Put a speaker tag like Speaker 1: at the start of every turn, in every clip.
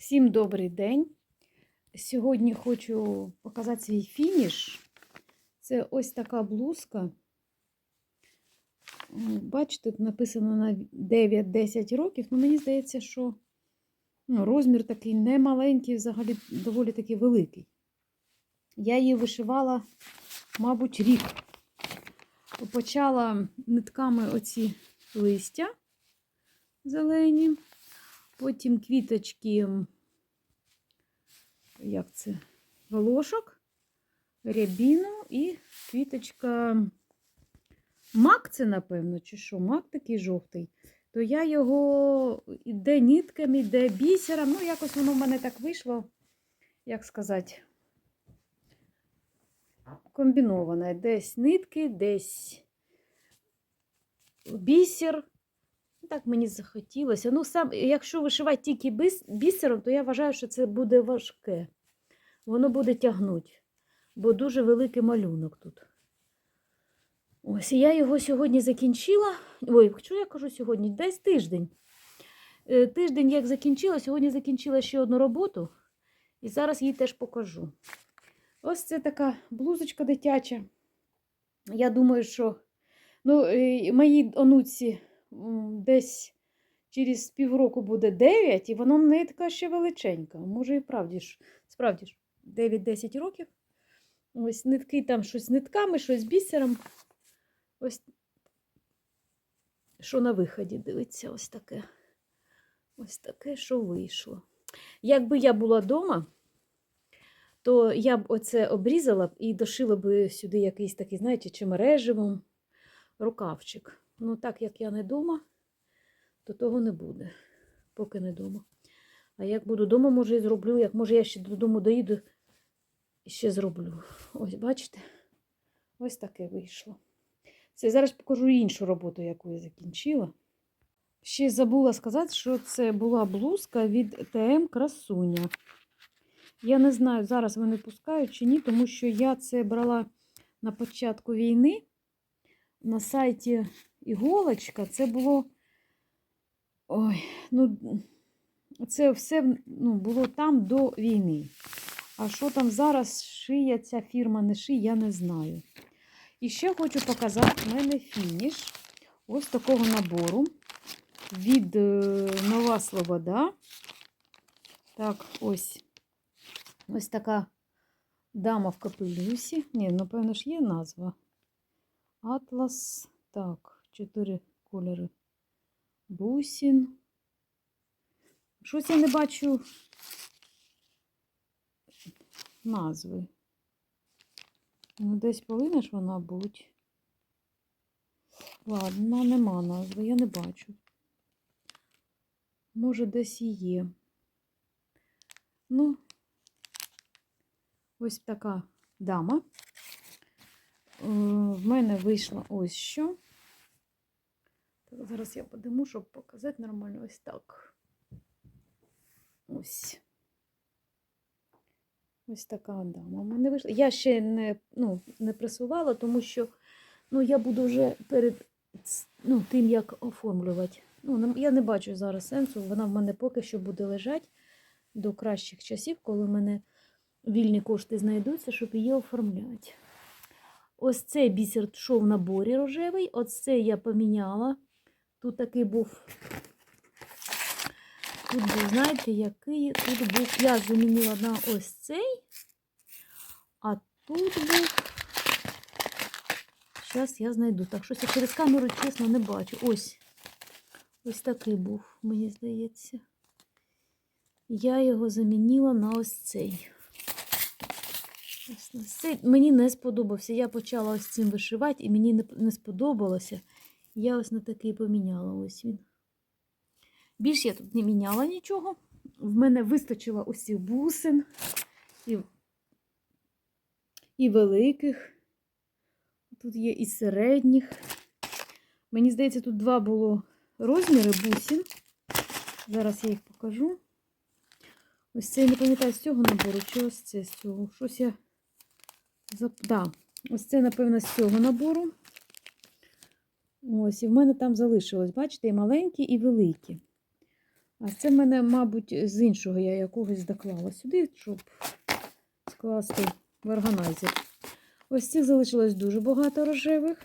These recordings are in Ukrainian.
Speaker 1: Всім добрий день. Сьогодні хочу показати свій фініш. Це ось така блузка. Бачите, тут написано на 9-10 років. Ну, мені здається, що ну, розмір такий не маленький, взагалі доволі таки великий. Я її вишивала, мабуть, рік. Почала нитками оці листя зелені. Потім квіточки, як це, волошок, рябіну і квіточка мак це, напевно, чи що, мак такий жовтий. То я його іде нітками, іде бісером. Ну, якось воно в мене так вийшло, як сказати, комбіноване. Десь нитки, десь бісер. Так мені захотілося. Ну, сам, якщо вишивати тільки бісером, то я вважаю, що це буде важке. Воно буде тягнути, бо дуже великий малюнок тут. Ось, я його сьогодні закінчила. Ой, що я кажу сьогодні? Десь тиждень. Е, Тиждень як закінчила, сьогодні закінчила ще одну роботу, і зараз її теж покажу. Ось це така блузочка дитяча. Я думаю, що ну, е, моїй онуці десь через півроку буде 9, і вона не така ще величенька. Може, і правді ж, справді ж, 9-10 років. Ось нитки там щось нитками, щось бісером. Ось що на виході, дивиться, ось таке. Ось таке, що вийшло. Якби я була вдома, то я б оце обрізала б і дошила б сюди якийсь такий, знаєте, чи мереживом рукавчик. Ну, так як я не вдома, то того не буде, поки не вдома. А як буду вдома, може і зроблю. Як може я ще додому доїду, і ще зроблю. Ось, бачите? Ось таке вийшло. Це зараз покажу іншу роботу, яку я закінчила. Ще забула сказати, що це була блузка від ТМ Красуня. Я не знаю, зараз вони пускають чи ні, тому що я це брала на початку війни на сайті іголочка. Це було. Ой, ну, це все ну, було там до війни. А що там зараз шиє ця фірма не шиє, я не знаю. І ще хочу показати в мене фініш ось такого набору від е, Нова Слобода. Так, ось. Ось така дама в капелюсі. Ні, напевно ж є назва. Атлас. Так, чотири кольори. Бусін. Щось я не бачу назви. Ну, десь повинна ж вона бути. Ладно, нема назви, я не бачу. Може, десь і є. Ну, ось така дама. Е, В мене вийшла ось що. Так, зараз я подиму, щоб показати нормально ось так. Ось. Ось така дама. Мене вийшла. Я ще не, ну, не пресувала, тому що ну, я буду вже перед ну, тим, як оформлювати. Ну, я не бачу зараз сенсу. Вона в мене поки що буде лежати до кращих часів, коли в мене вільні кошти знайдуться, щоб її оформляти. Ось цей бісер йшов в наборі рожевий. Ось цей я поміняла. Тут такий був. Тут був, знаєте, який тут був. Я замінила на ось цей. А тут був. Зараз я знайду. Так, щось я через камеру, чесно, не бачу. Ось. Ось такий був, мені здається. Я його замінила на ось цей. Ось цей. Мені не сподобався. Я почала ось цим вишивати, і мені не, сподобалося. Я ось на такий поміняла. Ось він. Більш я тут не міняла нічого. В мене вистачило усіх бусин і, і великих. Тут є і середніх. Мені здається, тут два було розміри бусин. Зараз я їх покажу. Ось це я не пам'ятаю з цього набору, чи ось це з цього. Щось я. Да. Ось це, напевно, з цього набору. Ось, і в мене там залишилось, бачите, і маленькі, і великі. А це в мене, мабуть, з іншого я якогось доклала сюди, щоб скласти в органайзер. Ось цих залишилось дуже багато рожевих.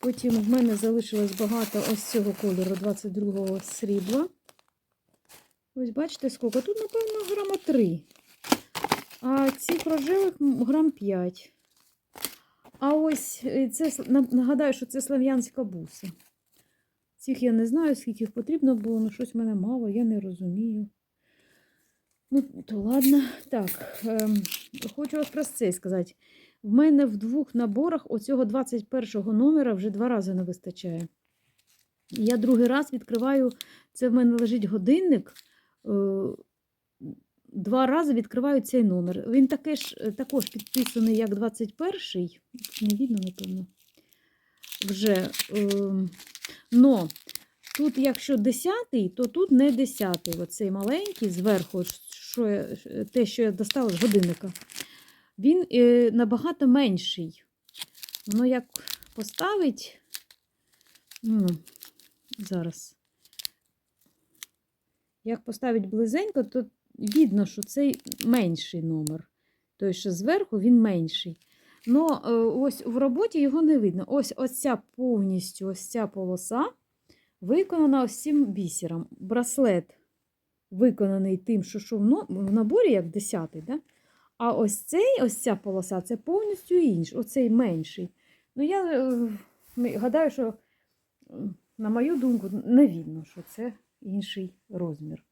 Speaker 1: Потім в мене залишилось багато ось цього кольору 22-го срібла. Ось бачите, скільки? Тут, напевно, грама 3. А цих рожевих грам 5. А ось е, це нагадаю, що це слав'янська буса. Цих я не знаю, скільки їх потрібно було, але щось в мене мало, я не розумію. Ну, то ладно. Так, ем, хочу ось про це сказати. В мене в двох наборах оцього 21 номера вже два рази не вистачає. Я другий раз відкриваю, це в мене лежить годинник. е, Два рази відкриваю цей номер. Він таке ж, е, також підписаний як 21-й. Не видно, напевно. Вже. ем, Но тут, якщо 10-й, то тут не 10-й. Оцей маленький зверху, що я, те, що я достала з годинника, він е, набагато менший. Воно як поставить. Ну, зараз. Як поставить близенько, то видно, що цей менший номер. Той, що зверху, він менший. Ну, ось в роботі його не видно. Ось ось ця повністю ось ця полоса виконана ось бісером. Браслет виконаний тим, що що в наборі, як 10-й, да? а ось цей, ось ця полоса це повністю інший, оцей менший. Ну, я е, гадаю, що, на мою думку, не видно, що це інший розмір.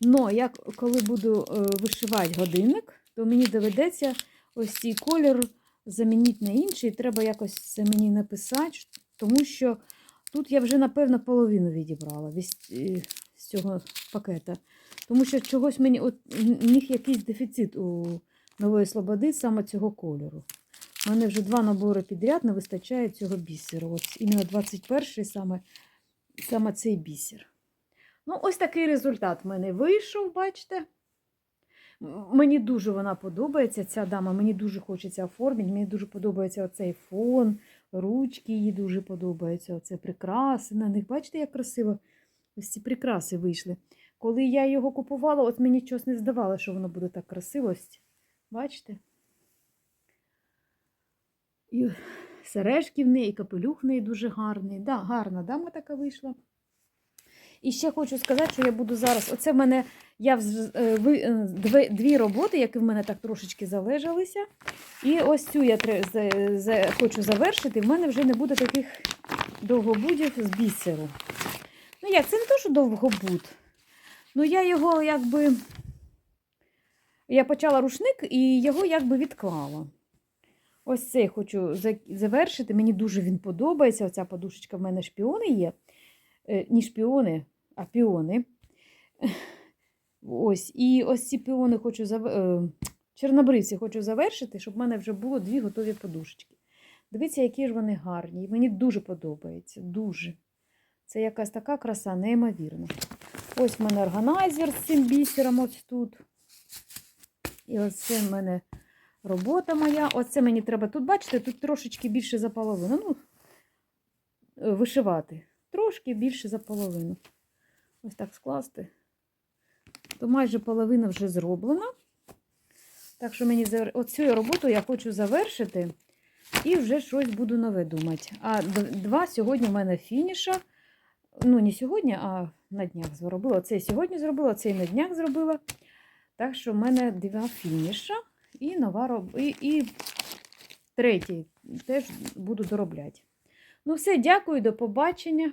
Speaker 1: Но як коли буду е, вишивати годинник, то мені доведеться ось цей колір замінити на інший. Треба якось це мені написати, тому що тут я вже, напевно, половину відібрала е, з цього пакета. Тому що чогось мені от них якийсь дефіцит у нової слободи саме цього кольору. У мене вже два набори підряд не вистачає цього бісеру. Ось іменно 21-й саме, саме цей бісер. Ну, ось такий результат в мене вийшов, бачите? Мені дуже вона подобається, ця дама, мені дуже хочеться оформити, мені дуже подобається оцей фон, ручки їй дуже подобаються, оце прикраси на них. Бачите, як красиво ось ці прикраси вийшли. Коли я його купувала, от мені щось не здавалося, що воно буде так красиво. Бачите? І сережки в неї, і капелюх в неї дуже гарний. Да, гарна дама така вийшла. І ще хочу сказати, що я буду зараз. Оце в мене я е, е, дві, дві роботи, які в мене так трошечки залежалися. І ось цю я хочу завершити. В мене вже не буде таких довгобудів з бісеру. Ну як, це не то, що довгобуд. Ну, я його якби. Я почала рушник і його якби відклала. Ось цей хочу завершити. Мені дуже він подобається. Оця подушечка в мене шпіони є. Е, Не шпіони, а піони. Ось. І ось ці піони хочу зав... е, чорнобривці хочу завершити, щоб в мене вже було дві готові подушечки. Дивіться, які ж вони гарні. Мені дуже подобається. Дуже. Це якась така краса, неймовірна. Ось в мене органайзер з цим бісером ось тут. І оце в мене робота моя. Оце мені треба тут, бачите, тут трошечки більше за половину. Ну, е, вишивати. Трошки більше за половину. Ось так скласти. То майже половина вже зроблена. Так що мені оцю роботу я хочу завершити і вже щось буду нове думати. А два сьогодні в мене фініша. Ну, не сьогодні, а на днях зробила. Цей сьогодні зробила, цей на днях зробила. Так що в мене два фініша і нова роб... і, і третій теж буду доробляти. Ну, все, дякую, до побачення.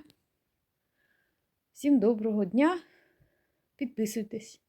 Speaker 1: Всім доброго дня. Підписуйтесь.